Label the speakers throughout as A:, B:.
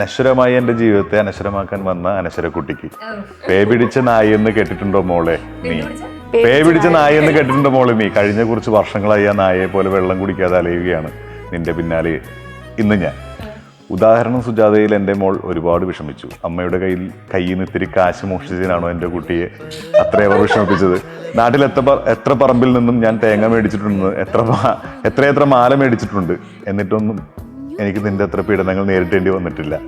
A: നശ്വരമായ എന്റെ ജീവിതത്തെ അനശ്വരമാക്കാൻ വന്ന അനശ്വര കുട്ടിക്ക് പേ പിടിച്ച നായി എന്ന് കേട്ടിട്ടുണ്ടോ മോളെ? നീ? പേ പിടിച്ച നായി എന്ന് കേട്ടിട്ടുണ്ടോ മോളെ നീ? കഴിഞ്ഞ കുറച്ച് വർഷങ്ങളായി ആ നായയെ പോലെ വെള്ളം കുടിക്കാതെ അലയുകയാണ് നിന്റെ പിന്നാലെ ഇന്ന് ഞാൻ. ഉദാഹരണം സുജാതയിൽ എന്റെ മോൾ ഒരുപാട് വിഷമിച്ചു. അമ്മയുടെ കയ്യിൽ കയ്യിൽ നിന്ന് ഇത്തിരി കാശ് മോഷ്ടിച്ചതിനാണോ എന്റെ കുട്ടിയെ അത്രയവർ വിഷമിപ്പിച്ചത്? നാട്ടിൽ എത്ര എത്ര പറമ്പിൽ നിന്നും ഞാൻ തേങ്ങ മേടിച്ചിട്ടുണ്ട് എത്ര എത്രയെത്ര മാല മേടിച്ചിട്ടുണ്ട് എന്നിട്ടൊന്നും എനിക്ക് നിന്റെ അത്ര പീഡനങ്ങൾ നേരിടേണ്ടി വന്നിട്ടില്ല.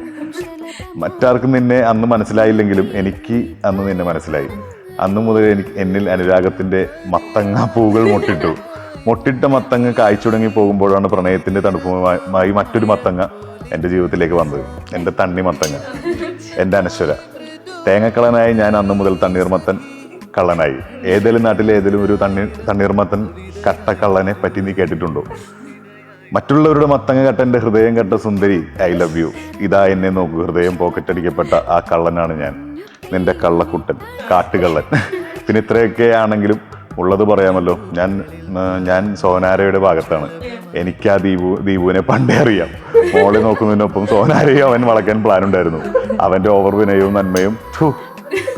A: മറ്റാർക്കും നിന്നെ അന്ന് മനസ്സിലായില്ലെങ്കിലും എനിക്ക് അന്ന് നിന്നെ മനസ്സിലായി. അന്ന് മുതൽ എനിക്ക് എന്നിൽ അനുരാഗത്തിന്റെ മത്തങ്ങ പൂകൾ മുട്ടിട്ടു. മുട്ടിട്ട മത്തങ്ങ കായ്ച്ചു തുടങ്ങി പോകുമ്പോഴാണ് പ്രണയത്തിന്റെ തണുപ്പുമായി മറ്റൊരു മത്തങ്ങ എന്റെ ജീവിതത്തിലേക്ക് വന്നത്. എന്റെ തണ്ണി മത്തങ്ങ. എന്റെ അനശ്വര. തേങ്ങക്കളനായി ഞാൻ അന്ന് മുതൽ തണ്ണീർമത്തൻ കള്ളനായി. ഏതെങ്കിലും നാട്ടിലെ ഏതെങ്കിലും ഒരു തണ്ണീർ തണ്ണീർമത്തൻ കട്ടക്കള്ളനെ പറ്റി നീ കേട്ടിട്ടുണ്ടോ? മറ്റുള്ളവരുടെ മത്തങ്ങ കട്ട എന്റെ ഹൃദയം കെട്ട സുന്ദരി ഐ ലവ് യു ഇതാ എന്നെ നോക്കൂ. ഹൃദയം പോക്കറ്റടിക്കപ്പെട്ട ആ കള്ളനാണ് ഞാൻ. നിന്റെ കള്ളക്കുട്ടൻ കാട്ടുകള്ളൻ. പിന്നെ ഇത്രയൊക്കെ ആണെങ്കിലും ഉള്ളത് പറയാമല്ലോ. ഞാൻ ഞാൻ സോനാരയുടെ ഭാഗത്താണ്. എനിക്ക് ആ ദീപു ദീപുവിനെ പണ്ടേ അറിയാം. മോളെ നോക്കുന്നതിനൊപ്പം സോനാരയെ അവൻ വളയ്ക്കാൻ പ്ലാൻ ഉണ്ടായിരുന്നു. അവന്റെ ഓവർ വിനയവും നന്മയും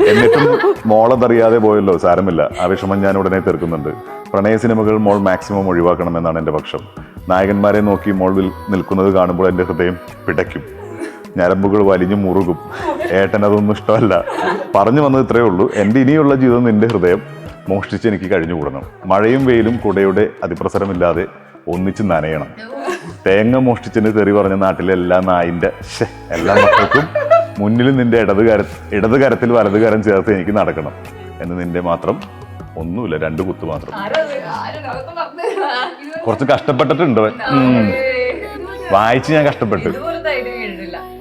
A: എന്നിട്ടും മോളതറിയാതെ പോയല്ലോ. സാരമില്ല. ആ വിഷമം ഞാൻ ഉടനെ തീർക്കുന്നുണ്ട്. പ്രണയ സിനിമകൾ മോൾ മാക്സിമം ഒഴിവാക്കണമെന്നാണ് എന്റെ പക്ഷം. നായകന്മാരെ നോക്കി മോളിൽ നിൽക്കുന്നത് കാണുമ്പോൾ എന്റെ ഹൃദയം പിടയ്ക്കും. ഞരമ്പുകൾ വലിഞ്ഞു മുറുകും. ഏട്ടൻ അതൊന്നും ഇഷ്ടമല്ല. പറഞ്ഞു വന്നത് ഇത്രയേ ഉള്ളൂ. എന്റെ ഇനിയുള്ള ജീവിതം നിന്റെ ഹൃദയം മോഷ്ടിച്ച് എനിക്ക് കഴിഞ്ഞുകൂടണം. മഴയും വെയിലും കുടയുടെ അതിപ്രസരമില്ലാതെ ഒന്നിച്ച് നനയണം. തേങ്ങ മോഷ്ടിച്ചെന്ന് തെറി പറഞ്ഞ നാട്ടിലെ എല്ലാ നായിന്റെ എല്ലാ മക്കൾക്കും മുന്നിൽ നിന്റെ ഇടത് കര ഇടത് കരത്തിൽ വലത് കരം ചേർത്ത് എനിക്ക് നടക്കണം എന്ന് നിന്റെ മാത്രം ഒന്നുമില്ല രണ്ട് കുത്ത് മാത്രം. കുറച്ച് കഷ്ടപ്പെട്ടിട്ടുണ്ട്. വായിച്ച് ഞാൻ കഷ്ടപ്പെട്ടു.